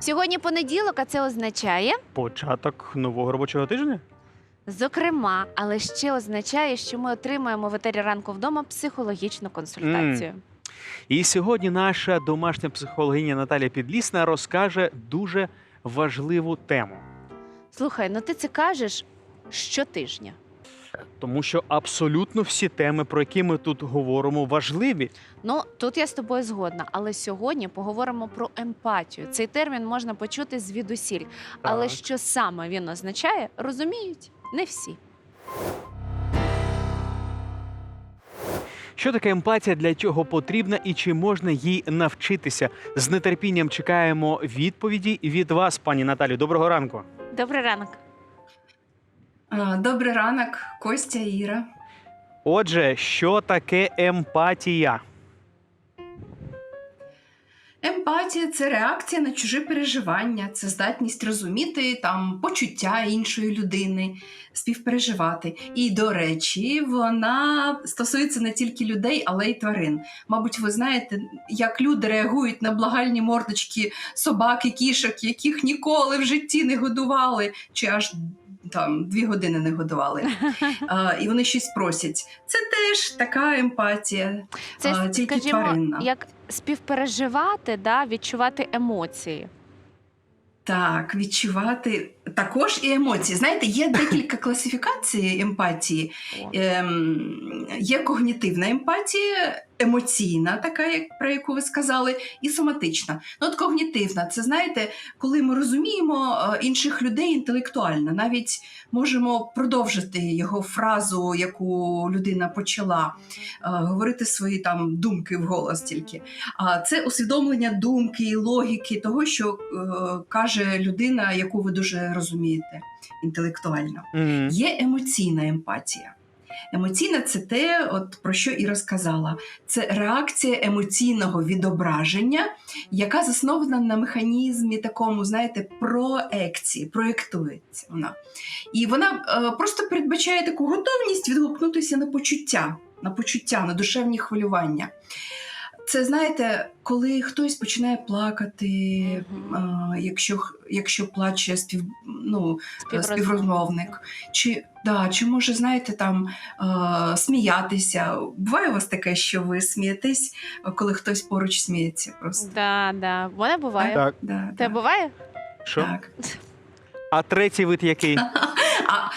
Сьогодні понеділок, а це означає, Початок нового робочого тижня? зокрема, але ще означає, що ми отримаємо в етері ранку вдома психологічну консультацію. І сьогодні наша домашня психологиня Наталія Підлісна розкаже дуже важливу тему. Слухай, ну ти це кажеш щотижня. Тому що абсолютно всі теми, про які ми тут говоримо, важливі. Ну тут я з тобою згодна, але сьогодні поговоримо про емпатію. Цей термін можна почути звідусіль, але Так. що саме він означає, розуміють не всі. Що таке емпатія, для чого потрібна і чи можна їй навчитися? З нетерпінням чекаємо відповіді від вас, пані Наталі. Доброго ранку. Добрий ранок. Добрий ранок, Костя Іра. Отже, що таке емпатія? Емпатія це реакція на чужі переживання, це здатність розуміти там почуття іншої людини, співпереживати. І, до речі, вона стосується не тільки людей, але й тварин. Мабуть, ви знаєте, як люди реагують на благальні мордочки собак і кішок, яких ніколи в житті не годували, чи аж там дві години не годували. А, і вони щось просять. Це теж така емпатія. Це А, тільки скажімо, тваринна. як співпереживати, да, відчувати емоції. Так, відчувати також і емоції. Знаєте, є декілька класифікацій емпатії. Ем, є когнітивна емпатія, емоційна, така, як про яку ви сказали, і соматична. Ну, от когнітивна, це знаєте, коли ми розуміємо е, інших людей інтелектуально, навіть можемо продовжити його фразу, яку людина почала, е, говорити свої там думки вголос тільки. А це усвідомлення думки, логіки, того, що е, каже людина, яку ви дуже розумієте інтелектуально. Мгм. Є емоційна емпатія. Емоційна це те, от про що і розказала. Це реакція емоційного відображення, яка заснована на механізмі такому, знаєте, проекції, проєктується вона. І вона е, просто передбачає таку готовність відгукнутися на почуття, на почуття, на душевні хвилювання. Це знаєте, коли хтось починає плакати, Мгм. е, якщо, х- якщо плаче спів, ну, Співрозмовник. Чи, да, чи може, знаєте, там е, сміятися? Буває у вас таке, що ви смієтесь, коли хтось поруч сміється просто. Да, да. В Мене буває. Так, Да, Те да, буває? що? так. А третій вид який? А, а,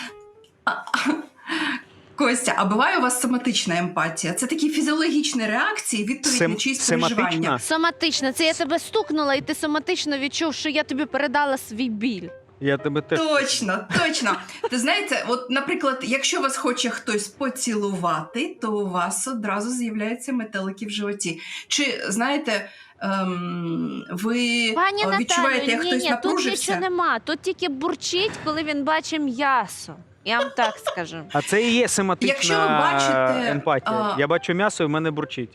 Костя, а буває у вас соматична емпатія? Це такі фізіологічні реакції, відповідь Сем- на чиїсь переживання. Соматично. Це я тебе стукнула, і ти соматично відчув, що я тобі передала свій біль. Я тебе теж. Точно, точно. Ти знаєте, от, наприклад, якщо вас хоче хтось поцілувати, то у вас одразу з'являються метелики в животі. Чи знаєте, ем, ви Пані е, відчуваєте, Наталю, як ні, хтось ні, тут напружився? нічого нема. Тут тільки бурчить, коли він бачить м'ясо. Я вам так скажу. А це і є семантична Якщо ви бачите, емпатія. а- Я бачу м'ясо, і в мене бурчить.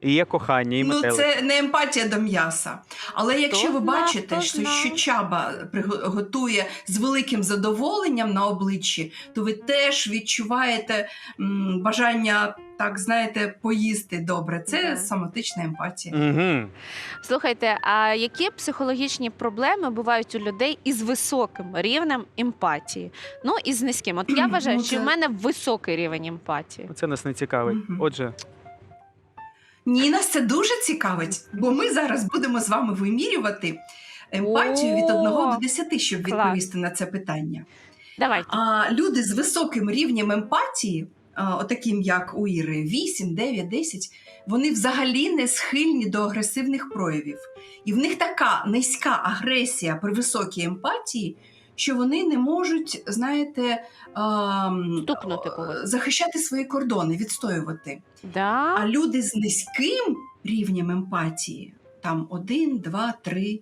І є кохання, і Ну, метелик. це не емпатія до м'яса. Але якщо ви зна, бачите, хто що, знав. що чаба приго- готує з великим задоволенням на обличчі, то ви теж відчуваєте м, бажання, так знаєте, поїсти добре. Це Да. соматична емпатія. Угу. Слухайте, а які психологічні проблеми бувають у людей із високим рівнем емпатії? Ну і з низьким. От я вважаю, що в мене високий рівень емпатії. Це нас не цікавить. Мгм. Отже, Ні, нас це дуже цікавить, бо ми зараз будемо з вами вимірювати емпатію від 1 до 10, щоб клас. відповісти на це питання. Давайте. А люди з високим рівнем емпатії, отаким як у Іри, 8, 9, 10, вони взагалі не схильні до агресивних проявів. І в них така низька агресія при високій емпатії, що вони не можуть, знаєте, Стукнути захищати свої кордони, відстоювати. Да? А люди з низьким рівнем емпатії, там один, два, три,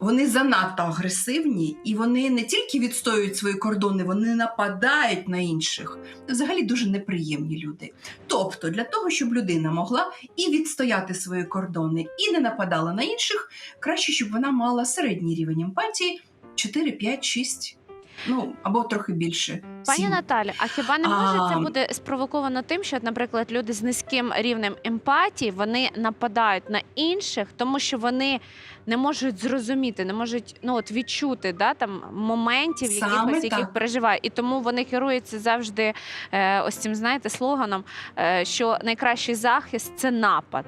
вони занадто агресивні, і вони не тільки відстоюють свої кордони, вони нападають на інших. Взагалі дуже неприємні люди. Тобто, для того, щоб людина могла і відстояти свої кордони, і не нападала на інших, краще, щоб вона мала середній рівень емпатії 4, 5, 6. Ну або трохи більше. Пані Сім. Наталі, а хіба не може це буде спровоковано тим, що, наприклад, люди з низьким рівнем емпатії вони нападають на інших, тому що вони не можуть зрозуміти, не можуть ну от відчути да там моментів, Саме якихось яких так. переживають, і тому вони керуються завжди е, ось цим, знаєте, слоганом, е, що найкращий захист це напад,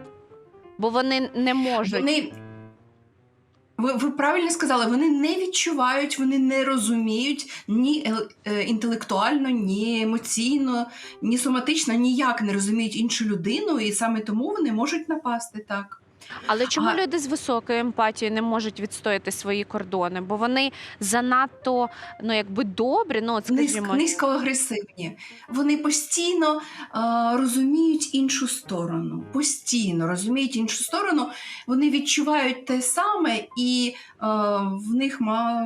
бо вони не можуть. Вони ви, ви правильно сказали, вони не відчувають, вони не розуміють ні е- е, інтелектуально, ні емоційно, ні соматично, ніяк не розуміють іншу людину, і саме тому вони можуть напасти так. Але чому Ага. люди з високою емпатією не можуть відстояти свої кордони? Бо вони занадто ну якби добрі, ну от скажімо, низькоагресивні. Вони постійно е, розуміють іншу сторону. Постійно розуміють іншу сторону. Вони відчувають те саме, і е, в них ма,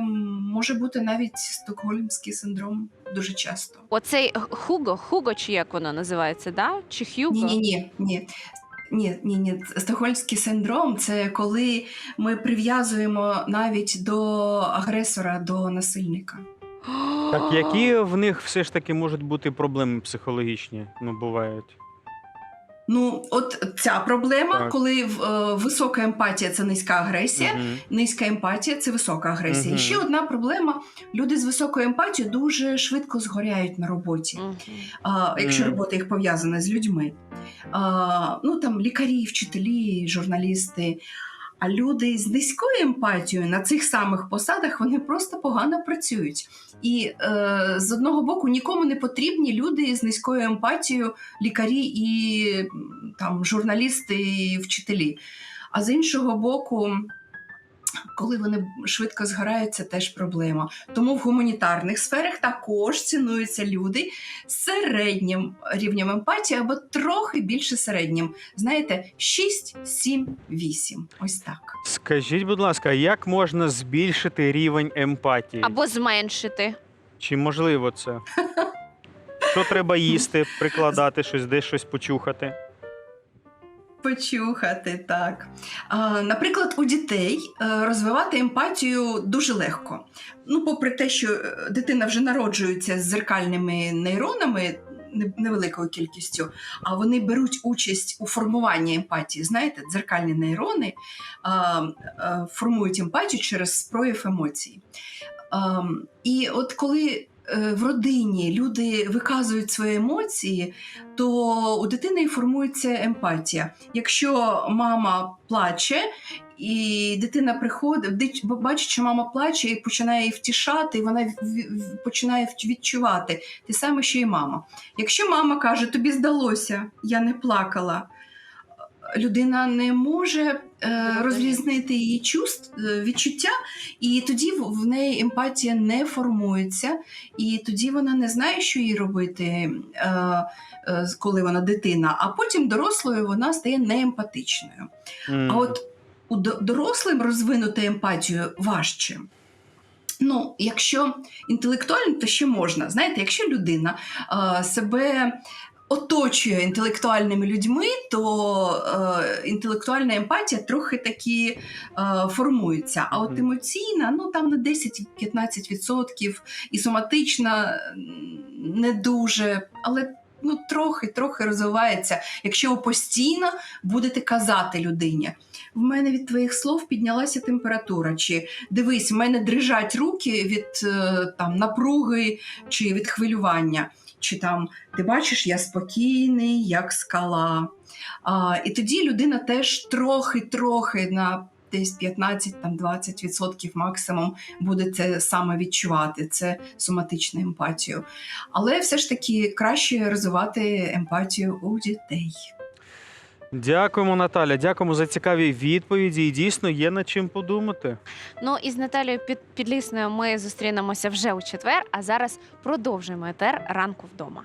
може бути навіть стокгольмський синдром дуже часто. оцей Хуго, Хуго, чи як воно називається, да? Чи Хюго? Ні, ні, ні, ні. Ні, ні, ні. Стокгольмський синдром це коли ми прив'язуємо навіть до агресора, до насильника. Так, які в них все ж таки можуть бути проблеми психологічні? Ну, бувають. Ну, от ця проблема, Так. коли е, висока емпатія це низька агресія, Мгм. низька емпатія це висока агресія. Мгм. І ще одна проблема: люди з високою емпатією дуже швидко згоряють на роботі, Мгм. а, якщо робота їх пов'язана з людьми. Ну там лікарі, вчителі, журналісти. А люди з низькою емпатією на цих самих посадах вони просто погано працюють. І е, з одного боку нікому не потрібні люди з низькою емпатією, лікарі і там журналісти і вчителі. А з іншого боку, коли вони швидко згорають, це теж проблема. Тому в гуманітарних сферах також цінуються люди з середнім рівнем емпатії або трохи більше середнім. Знаєте, 6, 7, 8. Ось так. Скажіть, будь ласка, як можна збільшити рівень емпатії? Або зменшити. Чи можливо це? Що треба їсти, прикладати щось, десь щось почухати? Почухати так. Наприклад, у дітей е, розвивати емпатію дуже легко. Ну, попри те, що е, дитина вже народжується з зеркальними нейронами. Невеликою кількістю, а вони беруть участь у формуванні емпатії. Знаєте, дзеркальні нейрони а, а, формують емпатію через прояв емоцій. А, і от коли е, в родині люди виказують свої емоції, то у дитини формується емпатія. Якщо мама плаче, і дитина приходить, дит- бачить, що мама плаче і починає її втішати, і вона починає відчувати те саме, що і мама. Якщо мама каже, тобі здалося, я не плакала. Людина не може е, розрізнити її чувств, е, відчуття, і тоді в неї емпатія не формується, і тоді вона не знає, що їй робити, е, е, коли вона дитина, а потім дорослою вона стає неемпатичною. М. А от у до- дорослим розвинути емпатію важче. Ну, якщо інтелектуально, то ще можна. Знаєте, якщо людина е, себе оточує інтелектуальними людьми, то е, інтелектуальна емпатія трохи таки е, формується. А от емоційна, ну там на 10-15%, і соматична не дуже, але ну трохи, трохи розвивається, якщо ви постійно будете казати людині. В мене від твоїх слов піднялася температура. Чи дивись, в мене дрижать руки від е, там напруги чи від хвилювання. Чи там ти бачиш, я спокійний, як скала. А, і тоді людина теж трохи-трохи на десь 15 там 20% максимум буде це саме відчувати. Це соматичну емпатію. Але все ж таки краще розвивати емпатію у дітей. Дякуємо, Наталя. Дякуємо за цікаві відповіді. І дійсно є над чим подумати. Ну і з Наталією Під- Підлісною ми зустрінемося вже у четвер. А зараз продовжуємо етер ранку вдома.